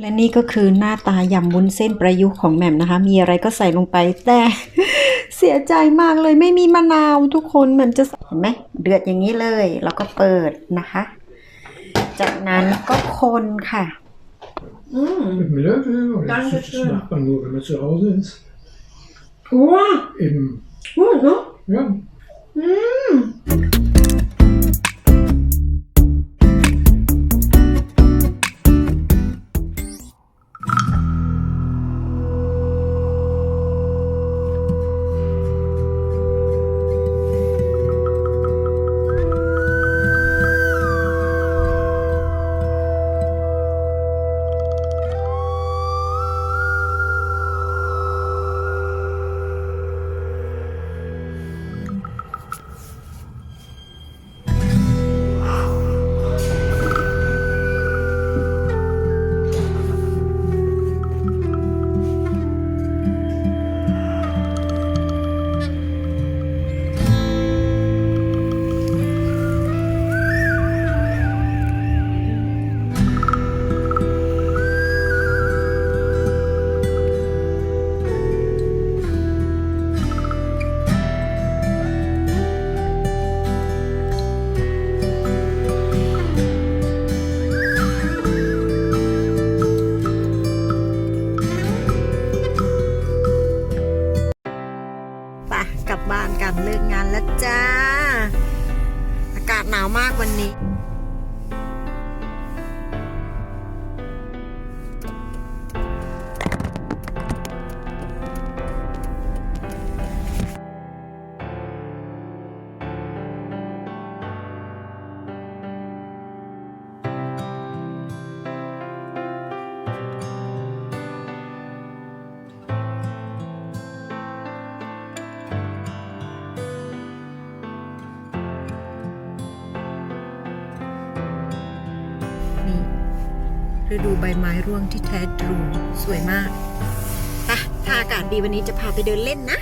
และนี่ก็คือหน้าตายำวุ้นเส้นประยุกต์ของแหม่มนะคะ มีอะไรก็ใส่ลงไปแต่เสียใจมากเลยไม่มีมะนาวทุกคนมันจะเห็นไหมเดือดอย่างนี้เลย แล้วก็เปิดนะคะ จากนั้นก็คนค่ะ Mit Milchöl oder Dankeschön. das macht man nur, wenn man zu Hause ist. Wow, Eben, gut, ne? ja. ไป ฤดูใบไม้ร่วงที่แท้ทรูสวยมากไปะถ้าอากาศดีวันนี้จะพาไปเดินเล่นนะ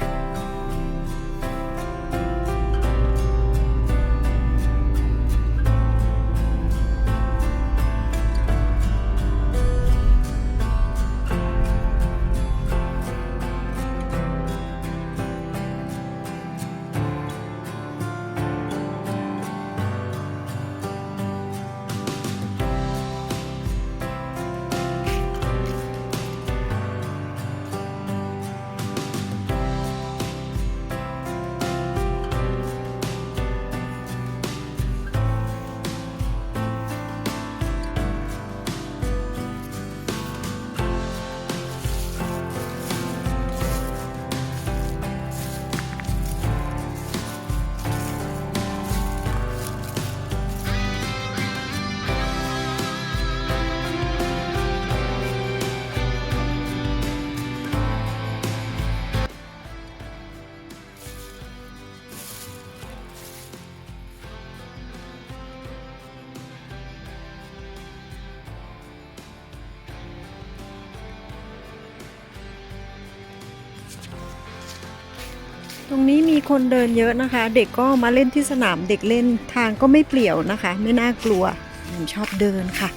รงนี้มีคนเดินเยอะนะคะ เด็กก็มาเล่นที่สนามเด็กเล่นทางก็ไม่เปลี่ยวนะคะ ไม่น่ากลัวผมชอบเดินค่ะ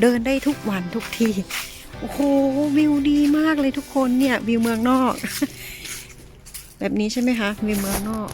เดินได้ทุกวันทุกทีโอ้โหวิวดีมากเลยทุกคนเนี่ยวิวเมืองนอก แบบนี้ใช่ไหมคะวิวเมืองนอก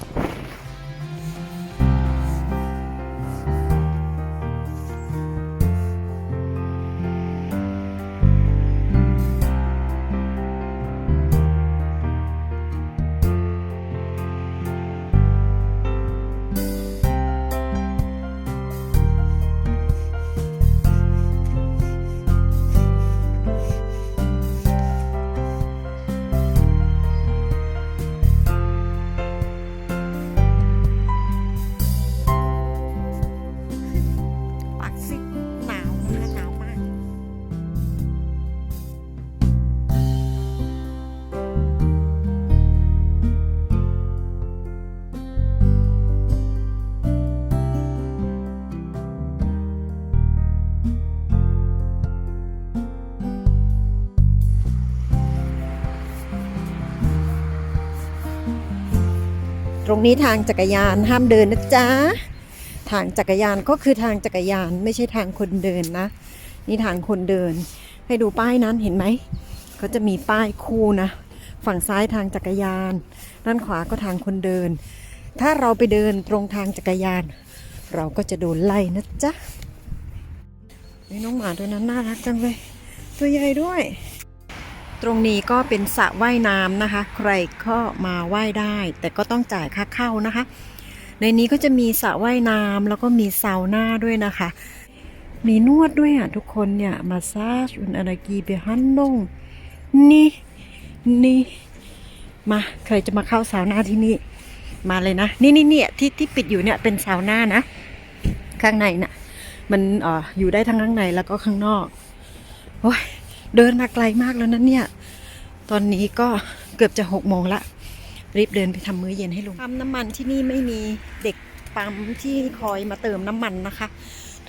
รงนี้ทางจักรยานห้ามเดินนะจ๊ะ ทางจักรยานก็คือทางจักรยานไม่ใช่ทางคนเดินนะ นี่ทางคนเดิน ให้ดูป้ายนั้นเห็นไหมเขาจะมีป้ายคู่นะ ฝั่งซ้ายทางจักรยาน ด้านขวาก็ทางคนเดิน ถ้าเราไปเดินตรงทางจักรยาน เราก็จะโดนไล่นะจ๊ะนี่น้องหมาตัวนั้นน่ารักจังเลย ตัวใหญ่ด้วย ตรงนี้ก็เป็นสระว่ายน้ำนะคะ ใครก็มาว่ายได้ แต่ก็ต้องจ่ายค่าเข้านะคะ ในนี้ก็จะมีสระว่ายน้ำแล้วก็มีซาวน่าด้วยนะคะ มีนวดด้วยอะทุกคนเนี่ยมาซาจอุนอารากีเบฮันดงนี่นี่มาใครจะมาเข้าซาวน่าที่นี่มาเลยนะ นี่นี่เนี่ยที่ที่ปิดอยู่เนี่ยเป็นซาวน่านะ ข้างในน่ะมันอ่ออยู่ได้ทั้งข้างในแล้วก็ข้างนอกโอ้ย เดินมาไกลมากแล้วนะเนี่ย ตอนนี้ก็เกือบจะหกโมงละ รีบเดินไปทำมื้อเย็นให้ลุงปั๊มน้ำมันที่นี่ไม่มีเด็กปั๊มที่คอยมาเติมน้ำมันนะคะ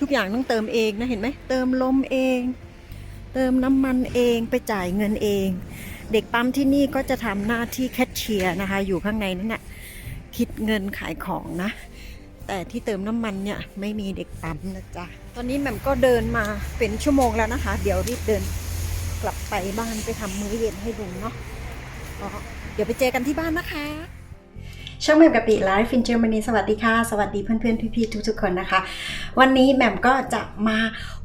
ทุกอย่างต้องเติมเองนะเห็นไหมเติมลมเอง เติมน้ำมันเองไปจ่ายเงินเอง เด็กปั๊มที่นี่ก็จะทำหน้าที่แคชเชียร์นะคะ อยู่ข้างในนั่นน่ะคิดเงินขายของนะ แต่ที่เติมน้ำมันเนี่ยไม่มีเด็กปั๊มนะจ๊ะตอนนี้แหม่มก็เดินมาเป็นชั่วโมงแล้วนะคะ เดี๋ยวรีบเดิน ไปบ้านไปทำมื้อเย็นให้ลุงเนาะเดี๋ยวไปเจอกันที่บ้านนะคะ ช่องแหม่มกะปิไลฟ์ฟินเจอร์มนีสวัสดีค่ะ สวัสดีเพื่อนๆพี่ๆทุกๆคนนะคะ วันนี้แหม่มก็จะมา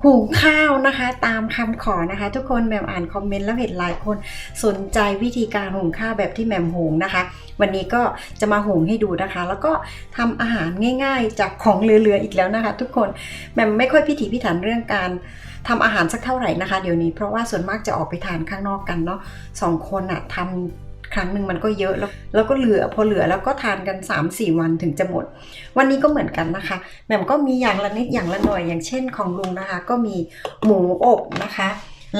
หุงข้าวนะคะ ตามคำขอนะคะ ทุกคนแหม่มอ่านคอมเมนต์แล้วเห็นหลายคนสนใจวิธีการหุงข้าวแบบที่แหม่มหุงนะคะ วันนี้ก็จะมาหุงให้ดูนะคะ แล้วก็ทำอาหารง่ายๆ จากของเหลือๆอีกแล้วนะคะ ทุกคนแหม่มไม่ค่อยพิถีพิถันเรื่องการทำอาหารสักเท่าไหร่นะคะ เดี๋ยวนี้เพราะว่าส่วนมากจะออกไปทานข้างนอกกันเนาะสองคนอะทำ ครั้งหนึ่งมันก็เยอะแล้วแล้วก็เหลือพอเหลือแล้วก็ทานกัน 3-4 วันถึงจะหมด วันนี้ก็เหมือนกันนะคะแหม่มก็มีอย่างละนิดอย่างละหน่อยอย่างเช่นของลุงนะคะ ก็มีหมูอบนะคะ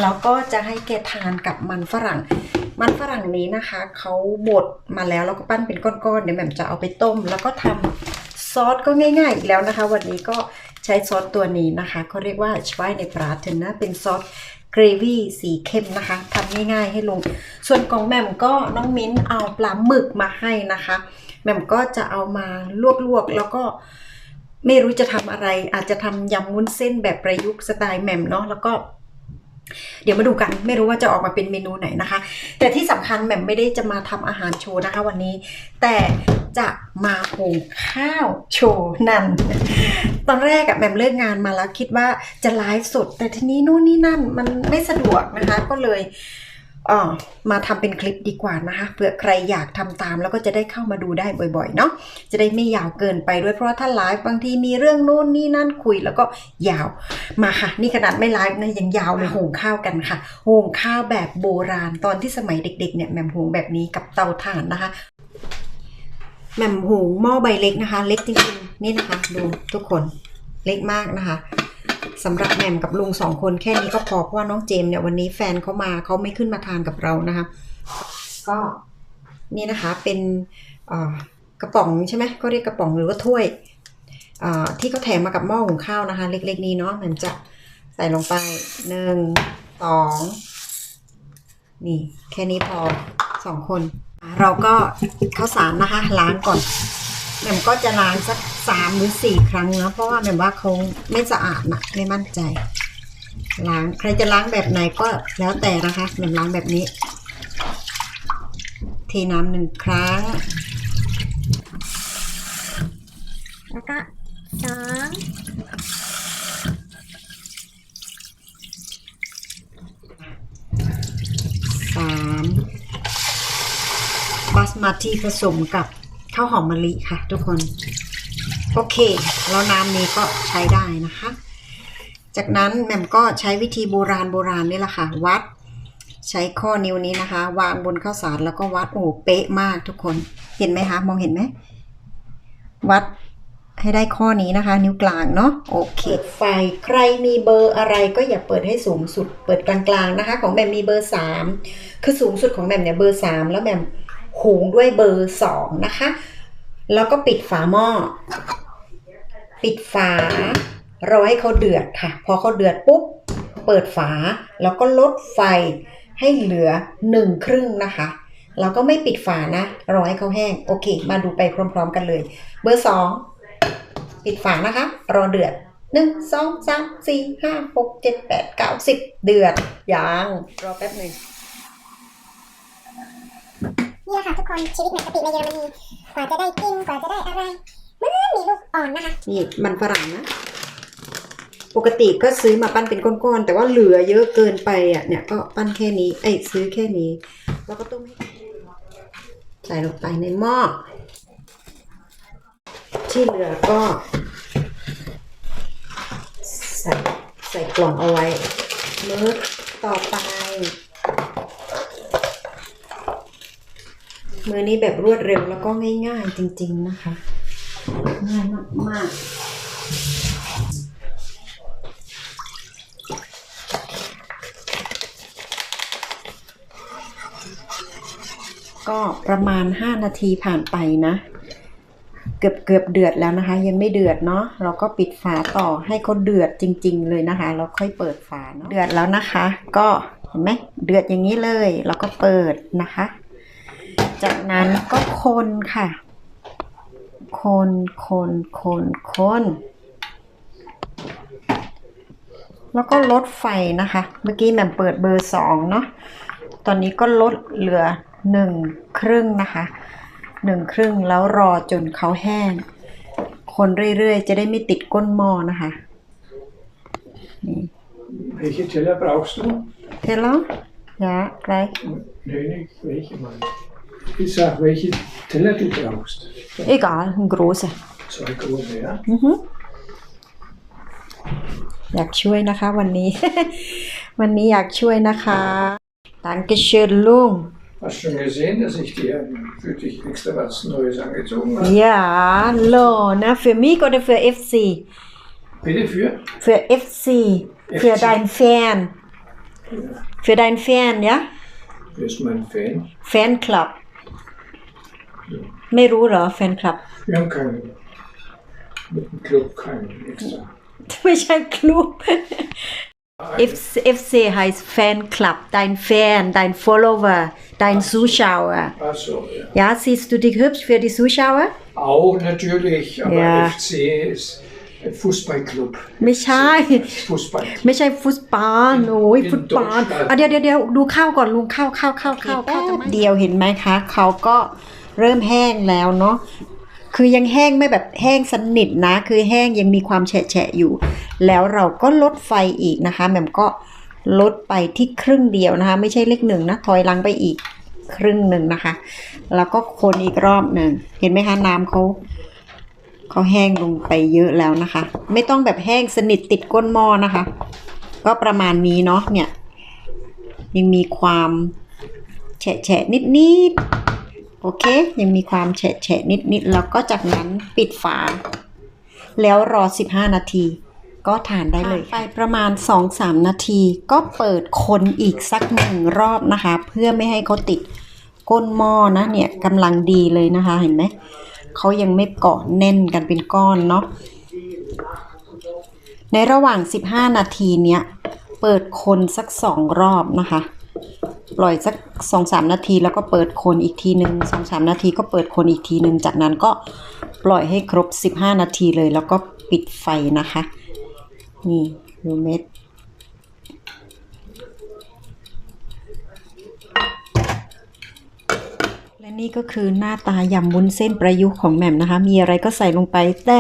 แล้วก็จะให้แกทานกับมันฝรั่ง มันฝรั่งนี้นะคะเขาบดมาแล้วแล้วก็ปั้นเป็นก้อนๆเดี๋ยวแหม่มจะเอาไปต้ม แล้วก็ทำซอสก็ง่ายๆอีกแล้วนะคะ วันนี้ก็ใช้ซอสตัวนี้นะคะเขาเรียกว่าชไวในปราเทนนะเป็นซอส เกรวี่สีเข้มนะคะทำง่ายๆให้ลง ส่วนของแหม่มก็น้องมิ้นเอาปลาหมึกมาให้นะคะแหม่มก็จะเอามาลวกๆแล้วก็ไม่รู้จะทำอะไร อาจจะทำยำวุ้นเส้นแบบประยุกต์สไตล์แหม่มเนาะแล้วก็ เดี๋ยวมาดูกันไม่รู้ว่าจะออกมาเป็นเมนูไหนนะคะ แต่ที่สำคัญแหม่มไม่ได้จะมาทำอาหารโชว์นะคะวันนี้ แต่จะมาหุงข้าวโชว์นั่น ตอนแรกอะแหม่มเลิกงานมาแล้วคิดว่าจะไลฟ์สด แต่ทีนี้นู่นนี่นั่นมันไม่สะดวกนะคะก็เลย ออมาทำเป็นคลิปดีกว่านะคะเผื่อใครอยากทำตามแล้วก็จะได้เข้ามาดูได้บ่อยๆเนาะจะได้ไม่ยาวเกินไปด้วยเพราะถ้าไลฟ์บางทีมีเรื่องโน่นนี่นั่นคุยแล้วก็ยาวมาค่ะ นี่ขนาดไม่ไลฟ์นะยังยาวเลยหุงข้าวกันค่ะหุงข้าวแบบโบราณตอนที่สมัยเด็กๆเนี่ยแหม่มหุงแบบนี้กับเตาถ่านนะคะแหม่มหุงหม้อใบเล็กนะคะ เล็กจริงๆนี่นะคะ ดูทุกคนเล็กมากนะคะ สำหรับแหม่มกับลุงสองคนแค่นี้ก็พอเพราะว่าน้องเจมเนี่ยวันนี้แฟนเขามาเขาไม่ขึ้นมาทานกับเรานะคะ ก็นี่นะคะเป็นกระป๋องใช่ไหมก็เรียกกระป๋องหรือว่าถ้วยที่เขาแถมมากับหม้อหุงข้าวนะคะ เล็กๆนี้เนาะแหม่มจะใส่ลงไปหนึ่งสองนี่ แค่นี้พอสองคน เราก็ข้าวสารนะคะล้างก่อนแหม่มก็จะล้างสัก สามหรือสี่ครั้งนะเพราะว่าแหม่มว่าเขาไม่สะอาดนะไม่มั่นใจล้างใครจะล้างแบบไหนก็แล้วแต่นะคะแหม่มล้างแบบนี้ เทน้ำหนึ่งครั้ง แล้วก็สองสามบาสมาติผสมกับข้าวหอมมะลิค่ะทุกคน โอเค แล้วน้ำนี้ก็ใช้ได้นะคะ จากนั้นแหม่มก็ใช้วิธีโบราณโบราณนี่แหละค่ะ วัด ใช้ข้อนิ้วนี้นะคะ วางบนข้าวสารแล้วก็วัดโอ้เป๊ะมากทุกคนเห็นไหมคะ มองเห็นไหม วัดให้ได้ข้อนี้นะคะ นิ้วกลางเนาะโอเคไฟใครมีเบอร์อะไรก็อย่าเปิดให้สูงสุด เปิดกลางๆนะคะ ของแบมมีเบอร์ 3 คือสูงสุดของแบมเนี่ยเบอร์ 3 แล้วแบมหุงด้วยเบอร์ 2 นะคะ แล้วก็ปิดฝาหม้อ ปิดฝารอให้เขาเดือดค่ะ พอเขาเดือดปุ๊บ เปิดฝา แล้วก็ลดไฟให้เหลือหนึ่งครึ่งนะคะเราก็ไม่ปิดฝานะ รอให้เขาแห้ง โอเค มาดูไปพร้อม ๆ กันเลย เบอร์สองปิดฝานะคะ รอเดือดหนึ่งสองสามสี่ห้าหกเจ็ดแปดเก้าสิบเดือดยังรอแป๊บหนึ่งเนี่ยค่ะทุกคนชีวิตในกะปิในเยอรมนี กว่าจะได้กินกว่าจะได้อะไรเหมันมีลูกอ่อนนะคะนี่มันฝรั่งนะปกติก็ซื้อมาปั้นเป็นก้อนๆแต่ว่าเหลือเยอะเกินไปอะเนี่ยก็ปั้นแค่นี้ไอ้ซื้อแค่นี้ แล้วก็ต้มให้ใส่ลงไปในหม้อที่เหลือก็ ใส่ใส่กล่องเอาไว้มื้อต่อไป มือนี้แบบรวดเร็วแล้วก็ง่ายๆจริง ๆนะคะ ง่ายมากๆ ก็ประมาณ 5 นาทีผ่านไปนะ เกือบเกือบเดือดแล้วนะคะ ยังไม่เดือดเนาะเราก็ปิดฝาต่อให้เขาเดือดจริง ๆ เลยนะคะ แล้วค่อยเปิดฝาเนาะเดือดแล้วนะคะ ก็เห็นไหมเดือดอย่างนี้เลยเราก็เปิดนะคะ จากนั้นก็คนค่ะ คนคนคนคนแล้วก็ลดไฟนะคะ เมื่อกี้แหม่มเปิดเบอร์สองเนาะ ตอนนี้ก็ลดเหลือหนึ่งครึ่งนะคะหนึ่งครึ่งแล้วรอจนเขาแห้ง คนเรื่อยๆ จะได้ไม่ติดก้นหม้อนะคะนี่ Welche Teller brauchst du? เทแล้วยะไร Nee, nicht welche, Mann. Ich sag, welche Teller du brauchst. egal ein großer Zwei große, ja? อือฮึอยากช่วยนะคะวันนี้ วันนี้อยากช่วยนะคะ Dankeschön ลุง Hast schon gesehen, dass ich dir für dich extra was Neues angezogen habe? Ja, hallo, ne? Für mich oder für FC? Bitte für? Für FC. Für FC. dein Fan. Für dein Fan, ja? Wer ist mein Fan? Fanclub. ไม่รู้เหรอ Fanclub? Wir haben keinen. Mit dem Club keinen extra. ไม่ใช่ Club. FC, FC heißt Fanclub. Dein Fan, dein Follower, dein Zuschauer. Ach so, ja. Ja, siehst du dich hübsch für die Zuschauer? Auch natürlich, aber Ja. FC ist ein Fußballclub. ไม่ใช่ Das Fußball. ไม่ใช่ฟุตบอลโอ้ยเป็นฟุตบอลโดนอะเดี๋ยวเดี๋ยวเดี๋ยวดูข้าวก่อนลุงข้าวข้าวข้าวข้าวข้าวเดียวเห็นไหมคะ เขาก็ เริ่มแห้งแล้วเนาะคือยังแห้งไม่แบบแห้งสนิทนะ คือแห้งยังมีความแฉะๆอยู่ แล้วเราก็ลดไฟอีกนะคะแหม่มก็ลดไปที่ครึ่งเดียวนะคะ ไม่ใช่เลขหนึ่งนะถอยลังไปอีกครึ่งหนึ่งนะคะ แล้วก็คนอีกรอบหนึ่งเห็นไหมคะน้ำเขาเขาแห้งลงไปเยอะแล้วนะคะ ไม่ต้องแบบแห้งสนิทติดก้นหม้อนะคะ ก็ประมาณนี้เนาะเนี่ย ยังมีความแฉะแฉะนิดนิด โอเค ยังมีความแฉะแฉะนิดนิดๆแล้วก็จากนั้นปิดฝา แล้วรอ 15 นาที ก็ทานได้เลยไปประมาณ 2-3 นาที ก็เปิดคนอีกสักหนึ่งรอบนะคะ เพื่อไม่ให้เขาติดก้นหม้อนะเนี่ยกำลังดีเลยนะคะเห็นไหมเขายังไม่เกาะแน่นกันเป็นก้อนเนาะในระหว่าง 15 นาทีเนี้ย เปิดคนสักสองรอบนะคะ ปล่อยสักสองสามนาที แล้วก็เปิดคนอีกทีหนึ่งสองสามนาทีก็เปิดคนอีกทีหนึ่งจากนั้นก็ปล่อยให้ครบ 15 นาทีเลย แล้วก็ปิดไฟนะคะ นี่ดูเม็ดและนี่ก็คือหน้าตายำวุ้นเส้นประยุกต์ของแหม่มนะคะ มีอะไรก็ใส่ลงไปแต่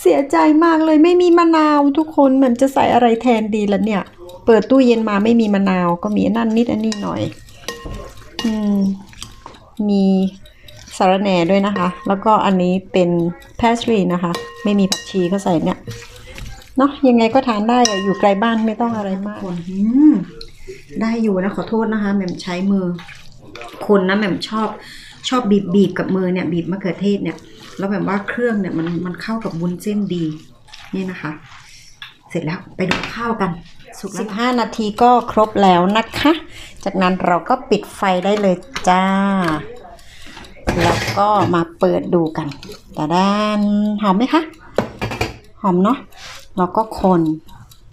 เสียใจมากเลยไม่มีมะนาวทุกคนแหมันจะใส่อะไรแทนดีล่ะเนี่ย เปิดตู้เย็นมาไม่มีมะนาว ก็มีนั่นนิดอันนี้หน่อย อืม มีสาระแหน่ด้วยนะคะ แล้วก็อันนี้เป็นแพสตรีนะคะ ไม่มีผักชีก็ใส่เนี่ย เนาะยังไงก็ทานได้อยู่ไกลบ้านไม่ต้องอะไรมากอืได้อยู่นะขอโทษนะคะแหม่มใช้มือ คนนะแหม่มชอบชอบบีบบีบกับมือเนี่ย บีบมะเขือเทศเนี่ย แล้วแบบว่าเครื่องเนี่ยมันมันเข้ากับวุ้นเส้นดี นี่นะคะ เสร็จแล้วไปดูข้าวกัน สุกสิบห้านาทีก็ครบแล้วนะคะ จากนั้นเราก็ปิดไฟได้เลยจ้า แล้วก็มาเปิดดูกันแต่ด้านหอมไหมคะ หอมเนาะแล้วก็คน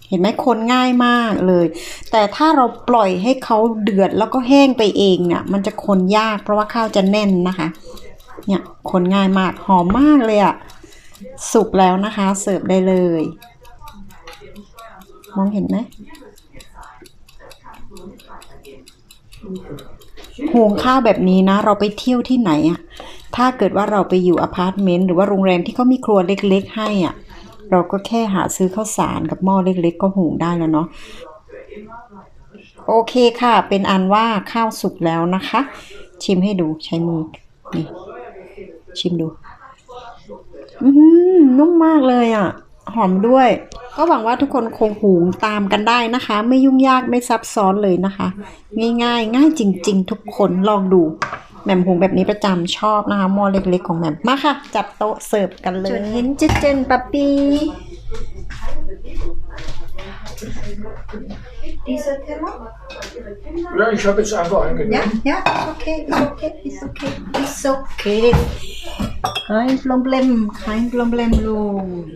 เห็นไหมคนง่ายมากเลย แต่ถ้าเราปล่อยให้เขาเดือดแล้วก็แห้งไปเองเนี่ย มันจะคนยากเพราะว่าข้าวจะแน่นนะคะ เนี่ยคนง่ายมากหอมมากเลยอะ่ะ สุกแล้วนะคะ เสิร์ฟได้เลย มองเห็นไหมหุงข้าวแบบนี้นะ เราไปเที่ยวที่ไหนอะถ้าเกิดว่าเราไปอยู่อพาร์ตเมนต์หรือว่าโรงแรมที่เขามีครัวเล็กๆให้อะ เราก็แค่หาซื้อข้าวสารกับหม้อเล็กๆ ก็หุงได้แล้วเนาะโอเคค่ะ เป็นอันว่าข้าวสุกแล้วนะคะ ชิมให้ดูใช้มือนี่ชิมดู อือหือนุ่มมากเลยอะ หอมด้วย ก็หวังว่าทุกคนคงหุงตามกันได้นะคะ ไม่ยุ่งยากไม่ซับซ้อนเลยนะคะ ง่ายๆ ง่ายจริง ๆ ทุกคนลองดูแหม่มหุงแบบนี้ประจำชอบนะคะหม้อเล็กๆของแหม่มมาค่ะ จัดโต๊ะเสิร์ฟกันเลยเห็นเจเจนปัปปี้ Dieser Teller? Ja, ich habe jetzt einfach eingenommen. Ja, ja, ist okay, ist okay, ist okay, ist okay. Kein Problem, kein Problem, Lu.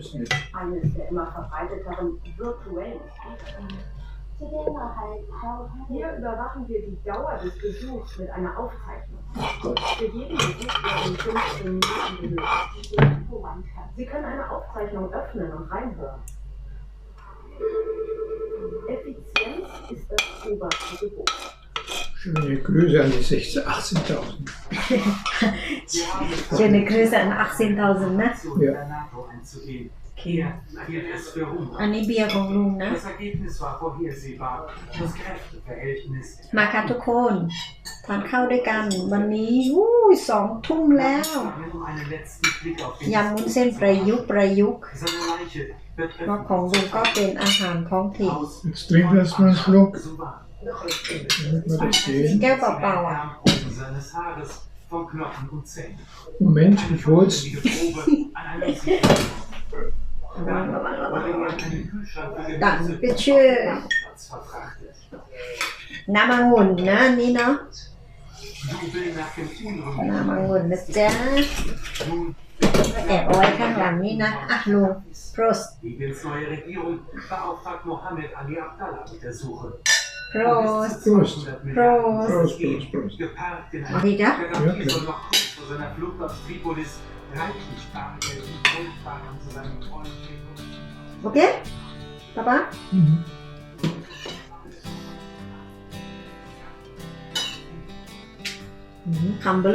eines der immer verbreiteteren virtuellen Hier überwachen wir die Dauer des Besuchs mit einer Aufzeichnung. Für jeden Besuch werden 15 Minuten benötigt. Sie können eine Aufzeichnung öffnen und reinhören. Effizienz ist das oberste Gebot. Schöne Grüße an die 16, 18.000. Schöne Grüße an 18.000นะ zu der NATO einzugehen. Hier gilt es für อัน 100. นี้เบียร์ของลุงนะ Das Ergebnis war vorhersehbar. Das Kräfteverhältnis มาค่ะทุกคนทานข้าวด้วยกัน วันนี้อู้ยสองทุ่มแล้ว um einen letzten Blick auf den ยำมุ้นเส้นประยุกต์ประยุกต์ Seine Leiche wird เพราะของลุงก็เป็นอาหารท้องถิ่น aus Jetzt trinken wir erstmal einen Schluck, so war. damit wir das sehen. แก้วเปล่าๆอะ Darmkronen seines Haares von Knochen und Zähnen. Moment, ich hol's. Dann, bitteschön. Namangun, ne, Nina? Namangun, Mr. Der Ohr kann dann Nina. Ach, nun, Prost. Die neue Regierung beauftragt Mohammed Ali Abdallah mit der Suche. โปรส Prost. Prost. Prost, Prost, Prost. Geparkt in มา einer ดีจ้ะ Garantie soll noch kurz vor seiner Flucht aus Tripolis reichlich Bargeld und Goldbarren zu seinem treuen Tribut. โอเคป๊าป๊า Mhm. คำเ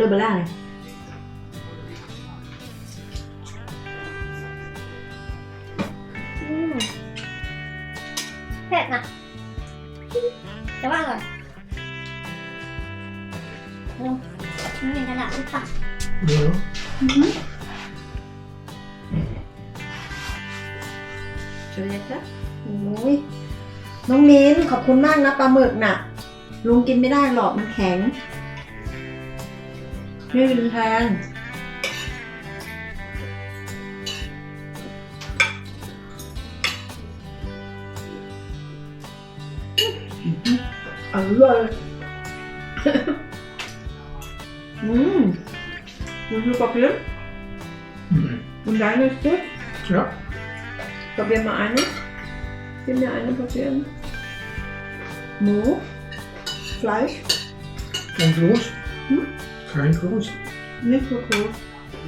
องมิ้นขอบคุณมากนะปลาหมึกน่ะ ลุงกินไม่ได้หรอกมันแข็งนี่เป็นแทนอร่อยอืมคุณดูกับเพื่อน Mhm. Und deine ist gut? Ja, Probier mal eine. Gib mir eine probieren. Mo. Fleisch. kein groß. Hm? Kein groß. Nicht so groß.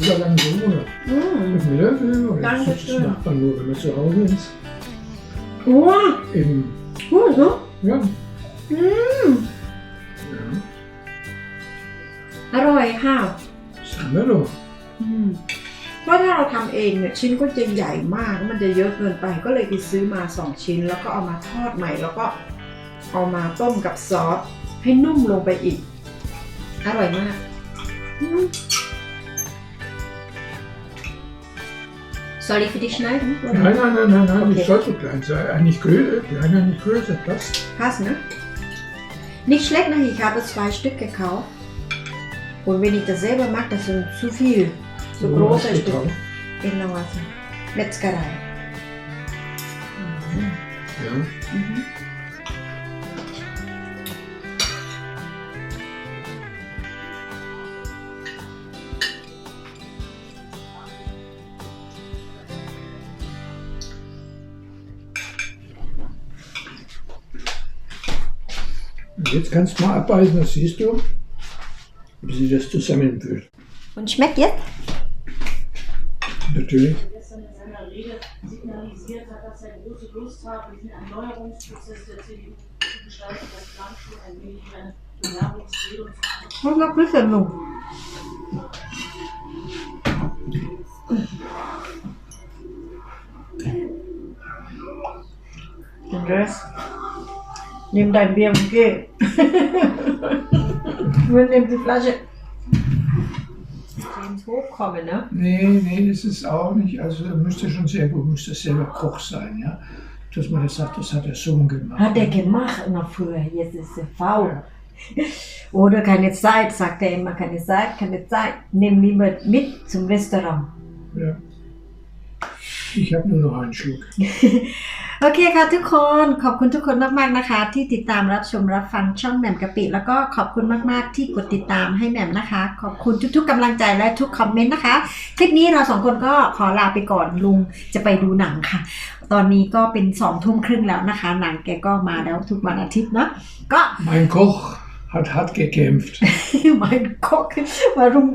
Oder lang so, oder? Mm. Mit dem Löffel, oder? Dankeschön. Das macht man nur, wenn man zu Hause ist. Wow. Eben, Gut, ne? ja. Mm. ja. อร่อยค่ะ Das haben wir doch. อืมเพราะถ้าเราทำเองเนี่ยชิ้นก็จะใหญ่มากมันจะเยอะเกินไปก็เลยไปซื้อมาสองชิ้น แล้วก็เอามาทอดใหม่แล้วก็ เอามาต้มกับซอสให้นุ่มลงไปอีก อร่อยมากอืม Soll ich für dich schneiden? Oder? Nein, nein, nein, nein, nein, Okay. nicht soll so klein sein. Eigentlich größer, kleiner, nicht größer. Das. Passt, ne? Nicht schlecht, ne? Ich habe zwei Stück gekauft. Und wenn ich das selber mache, das sind zu viel. So Wo große hast du Stücke. drauf? Genau, also. Metzgerei. Mhm. Ja. Mhm. Jetzt kannst du mal abbeißen, das siehst du, wie sich das zusammenfühlt. Und schmeckt jetzt? Natürlich. Was sagt das denn so? Den Rest. Nimm dein Bier und geh. Wir nehmen die Flasche. Ins Hochkommen, ne? Nee, nee, das ist auch nicht. Also müsste schon sehr gut, müsste selber Koch sein, ja. Dass man das sagt, das hat der Sohn gemacht. Hat er gemacht noch früher, jetzt ist er faul. Oder keine Zeit, sagt er immer, keine Zeit, keine Zeit. Nimm lieber mit zum Restaurant. Ja. Ich habe nur noch einen Schluck. โอเคค่ะทุกคนขอบคุณทุกคนมากๆนะคะ ที่ติดตามรับชมรับฟังช่องแหม่มกะปิ แล้วก็ขอบคุณมากๆที่กดติดตามให้แหม่มนะคะ ขอบคุณทุกๆกำลังใจและทุกคอมเมนต์นะคะ คลิปนี้เราสองคนก็ขอลาไปก่อนลุงจะไปดูหนังค่ะ ตอนนี้ก็เป็นสองทุ่มครึ่งแล้วนะคะ หนังแกก็มาแล้วทุกวันอาทิตย์เนาะก็ Mein Koch hat hart gekämpft. mein Gott warum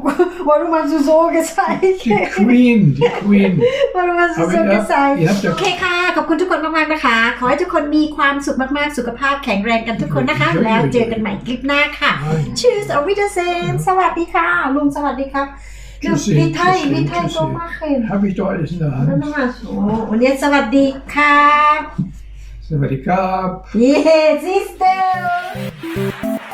warum hast du so gesagt Die Queen, die Queen. warum hast du Aber so ihr, gesagt ihr habt โอ ja เคค่ะ ขอบคุณทุกคนมากๆนะคะ ขอให้ทุกคนมีความสุขมากๆ สุขภาพแข็งแรงกันทุกคนนะคะ แล้วเจอกันใหม่คลิปหน้าค่ะ Nein. ชื่ออวิเดเซนสวัสดีค่ะ ลุงสวัสดีครับ Tschüssi, วิไทย tschüssi, วิไทย tschüssi. โตมากเลย Habe ich doch alles in der นั่น Hand. น่ะมาสูโอ้วันนี้สวัสดีครับ Sawadee Krab. เย้ซิสเตอร์